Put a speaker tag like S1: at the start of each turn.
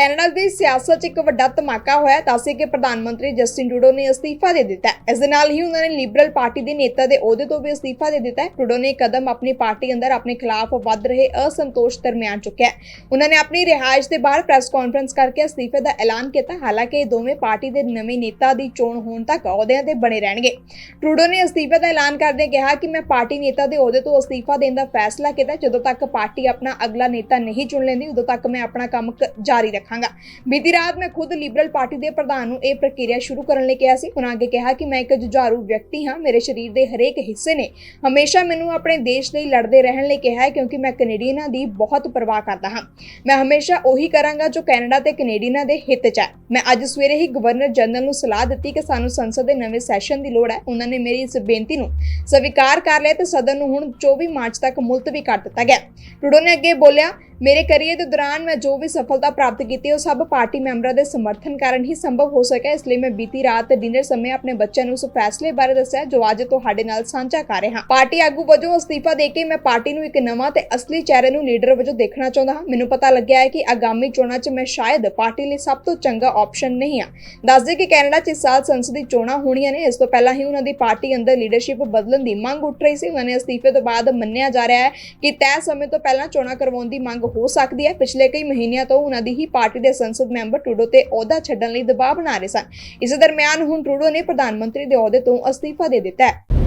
S1: Canada ਦੀ ਸਿਆਸਤ 'ਚ ਇੱਕ ਵੱਡਾ ਧਮਾਕਾ ਹੋਇਆ ਹੈ। ਦੱਸੇ ਕਿ ਪ੍ਰਧਾਨ ਮੰਤਰੀ ਜਸਟਿਨ ਟਰੂਡੋ ਨੇ ਅਸਤੀਫਾ ਦੇ ਦਿੱਤਾ ਇਸ ਦੇ ਨਾਲ ਹੀ ਉਹਨਾਂ ਨੇ ਲਿਬਰਲ ਪਾਰਟੀ ਦੇ ਨੇਤਾ ਦੇ ਅਹੁਦੇ ਤੋਂ ਵੀ ਅਸਤੀਫਾ ਦੇ ਦਿੱਤਾ ਹੈ। ਟਰੂਡੋ ਨੇ ਕਦਮ ਆਪਣੀ ਪਾਰਟੀ ਅੰਦਰ ਆਪਣੇ ਖਿਲਾਫ ਵੱਧ ਰਹੇ ਅਸੰਤੋਸ਼ ਦਰਮਿਆਨ ਚੁੱਕਿਆ ਉਹਨਾਂ ਨੇ ਆਪਣੀ ਰਿਹਾਇਸ਼ ਦੇ ਬਾਹਰ ਪ੍ਰੈਸ ਕਾਨਫਰੰਸ ਕਰਕੇ ਅਸਤੀਫੇ ਦਾ ਐਲਾਨ ਕੀਤਾ। ਹਾਲਾਂਕਿ ਇਹ ਦੋਵੇਂ ਪਾਰਟੀ ਦੇ ਨਵੇਂ ਨੇਤਾ ਦੀ ਚੋਣ ਹੋਣ ਤੱਕ ਅਹੁਦਿਆਂ ਤੇ ਬਣੇ ਰਹਿਣਗੇ। ਟਰੂਡੋ ਨੇ ਅਸਤੀਫੇ ਦਾ ਐਲਾਨ ਕਰਦਿਆਂ ਕਿਹਾ ਕਿ ਮੈਂ ਪਾਰਟੀ ਨੇਤਾ ਦੇ ਅਹੁਦੇ ਤੋਂ ਅਸਤੀਫਾ ਦੇਣ ਦਾ ਫੈਸਲਾ ਕੀਤਾ। ਜਦੋਂ ਤੱਕ ਪਾਰਟੀ ਆਪਣਾ ਅਗਲਾ ਨੇਤਾ ਨਹੀਂ ਚੁਣ ਲੈਂਦੀ, ਉਦੋਂ ਤੱਕ ਮੈਂ ਆਪਣਾ ਕੰਮ ਜਾਰੀ ਰੱਖਾਂਗਾ। ਬੀਤੀ ਰਾਤ ਮੈਂ ਖੁਦ ਲਿਬਰਲ ਪਾਰਟੀ ਦੇ ਪ੍ਰਧਾਨ ਨੂੰ ਇਹ ਪ੍ਰਕਿਰਿਆ ਸ਼ੁਰੂ ਕਰਨ ਲਈ ਕਿਹਾ ਸੀ। ਉਹਨਾਂ ਅੱਗੇ ਕਿਹਾ ਕਿ ਮੈਂ ਇੱਕ ਜੁਝਾਰੂ ਵਿਅਕਤੀ ਹਾਂ, ਮੇਰੇ ਸਰੀਰ ਦੇ ਹਰੇਕ ਹਿੱਸੇ ਨੇ। ਹਮੇਸ਼ਾ ਮੈਨੂੰ ਆਪਣੇ ਦੇਸ਼ ਲਈ ਲੜਦੇ ਰਹਿਣ ਲਈ ਕਿਹਾ ਹੈ ਕਿਉਂਕਿ ਮੈਂ ਕੈਨੇਡੀਅਨਾਂ ਦੀ ਬਹੁਤ ਪਰਵਾਹ ਕਰਦਾ ਹਾਂ। ਮੈਂ ਹਮੇਸ਼ਾ ਉਹੀ ਕਰਾਂਗਾ ਜੋ ਕੈਨੇਡਾ ਤੇ ਕੈਨੇਡੀਅਨਾਂ ਦੇ ਹਿੱਤ 'ਚ ਹੈ। ਮੈਂ ਅੱਜ ਸਵੇਰੇ ਹੀ ਗਵਰਨਰ ਜਨਰਲ ਨੂੰ ਸਲਾਹ ਦਿੱਤੀ ਕਿ ਸਾਨੂੰ ਸੰਸਦ ਦੇ ਨਵੇਂ ਸੈਸ਼ਨ ਦੀ ਲੋੜ ਹੈ। ਉਹਨਾਂ ਨੇ ਮੇਰੀ ਇਸ ਬੇਨਤੀ ਨੂੰ ਸਵੀਕਾਰ ਕਰ ਲਿਆ ਤੇ ਸਦਨ ਨੂੰ ਹੁਣ 24 ਮਾਰਚ ਤੱਕ ਮੁਲਤਵੀ ਕਰ ਦਿੱਤਾ ਗਿਆ। ਟਰੂਡੋ ਨੇ ਅੱਗੇ ਬੋਲਿਆ ਮੇਰੇ ਕਰੀਅਰ ਦੇ ਦੌਰਾਨ ਮੈਂ ਜੋ ਵੀ ਸਫਲਤਾ ਪ੍ਰਾਪਤ ਕੀਤੀ, ਉਹ ਸਭ ਪਾਰਟੀ ਮੈਂਬਰਾਂ ਦੇ ਸਮਰਥਨ ਕਾਰਨ ਹੀ ਸੰਭਵ ਹੋ ਸਕਿਆ। ਇਸ ਲਈ ਮੈਂ ਬੀਤੀ ਰਾਤ ਡਿਨਰ ਸਮੇਂ ਆਪਣੇ ਬੱਚਿਆਂ ਨੂੰ ਉਸ ਫੈਸਲੇ ਬਾਰੇ ਦੱਸਿਆ, ਜੋ ਅੱਜ ਤੁਹਾਡੇ ਨਾਲ ਸਾਂਝਾ ਕਰ ਰਿਹਾ ਪਾਰਟੀ ਆਗੂ ਵਜੋਂ ਅਸਤੀਫਾ ਦੇ ਕੇ ਮੈਂ ਪਾਰਟੀ ਨੂੰ ਇੱਕ ਨਵਾਂ ਤੇ ਅਸਲੀ ਚਿਹਰੇ ਨੂੰ ਲੀਡਰ ਵਜੋਂ ਦੇਖਣਾ ਚਾਹੁੰਦਾ ਹਾਂ। ਮੈਨੂੰ ਪਤਾ ਲੱਗਿਆ ਹੈ ਕਿ ਆਗਾਮੀ ਚੋਣਾਂ 'ਚ ਮੈਂ ਸ਼ਾਇਦ ਪਾਰਟੀ ਲਈ ਸਭ ਤੋਂ ਚੰਗਾ ਆਪਸ਼ਨ ਨਹੀਂ ਹਾਂ। ਦੱਸਦੇ ਕਿ ਕੈਨੇਡਾ 'ਚ ਇਸ ਸਾਲ ਸੰਸਦੀ ਚੋਣਾਂ ਹੋਣੀਆਂ ਨੇ। ਇਸ ਤੋਂ ਪਹਿਲਾਂ ਹੀ ਉਹਨਾਂ ਦੀ ਪਾਰਟੀ ਅੰਦਰ ਲੀਡਰਸ਼ਿਪ ਬਦਲਣ ਦੀ ਮੰਗ ਉੱਠ ਰਹੀ ਸੀ। ਉਹਨਾਂ ਨੇ ਅਸਤੀਫੇ ਤੋਂ ਬਾਅਦ ਮੰਨਿਆ ਜਾ ਰਿਹਾ ਹੈ ਕਿ ਤੈਅ ਸਮੇਂ ਤੋਂ ਪਹਿਲਾਂ ਚੋਣਾਂ ਕਰਵਾਉਣ ਦੀ ਮੰਗ ਹੋ ਸਕਦੀ ਹੈ। ਪਿਛਲੇ ਕਈ ਮਹੀਨਿਆਂ ਤੋਂ ਉਹਨਾਂ ਦੀ ਹੀ ਪਾਰਟੀ ਦੇ ਸੰਸਦ ਮੈਂਬਰ ਟਰੂਡੋ ਤੇ ਅਹੁਦਾ ਛੱਡਣ ਲਈ ਦਬਾਅ ਬਣਾ ਰਹੇ ਸਨ। ਇਸੇ ਦਰਮਿਆਨ ਹੁਣ ਟਰੂਡੋ ਨੇ ਪ੍ਰਧਾਨ ਮੰਤਰੀ ਦੇ ਅਹੁਦੇ ਤੋਂ ਅਸਤੀਫਾ ਦੇ ਦਿੱਤਾ ਹੈ।